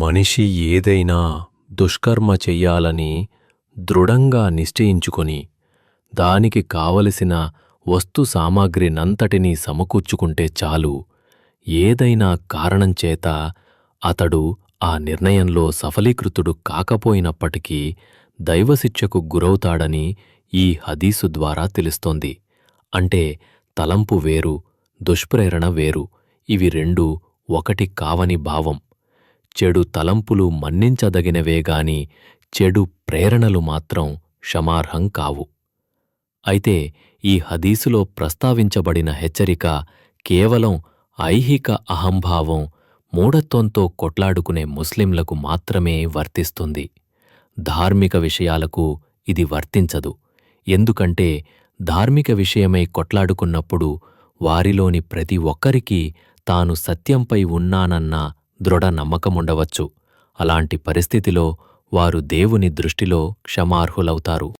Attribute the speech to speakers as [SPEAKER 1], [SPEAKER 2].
[SPEAKER 1] మనిషి ఏదైనా దుష్కర్మ చెయ్యాలని దృఢంగా నిశ్చయించుకొని దానికి కావలసిన వస్తు సామాగ్రినంతటినీ సమకూర్చుకుంటే చాలు. ఏదైనా కారణం చేత అతడు ఆ నిర్ణయంలో సఫలీకృతుడు కాకపోయినప్పటికీ దైవశిక్షకు గురవుతాడని ఈ హదీసు ద్వారా తెలుస్తోంది. అంటే తలంపు వేరు దుష్ప్రేరణ వేరు ఇవి రెండూ ఒకటి కావని భావం. చెడు తలంపులు మన్నించదగినవేగాని చెడు ప్రేరణలు మాత్రం క్షమార్హం కావు. అయితే ఈ హదీసులో ప్రస్తావించబడిన హెచ్చరిక కేవలం ఐహిక అహంభావం మూఢత్వంతో కొట్లాడుకునే ముస్లింలకు మాత్రమే వర్తిస్తుంది. ధార్మిక విషయాలకు ఇది వర్తించదు. ఎందుకంటే ధార్మిక విషయమై కొట్లాడుకున్నప్పుడు వారిలోని ప్రతి ఒక్కరికీ తాను సత్యంపై ఉన్నానన్న దృఢ నమ్మకముండవచ్చు. అలాంటి పరిస్థితిలో వారు దేవుని దృష్టిలో క్షమార్హులవుతారు.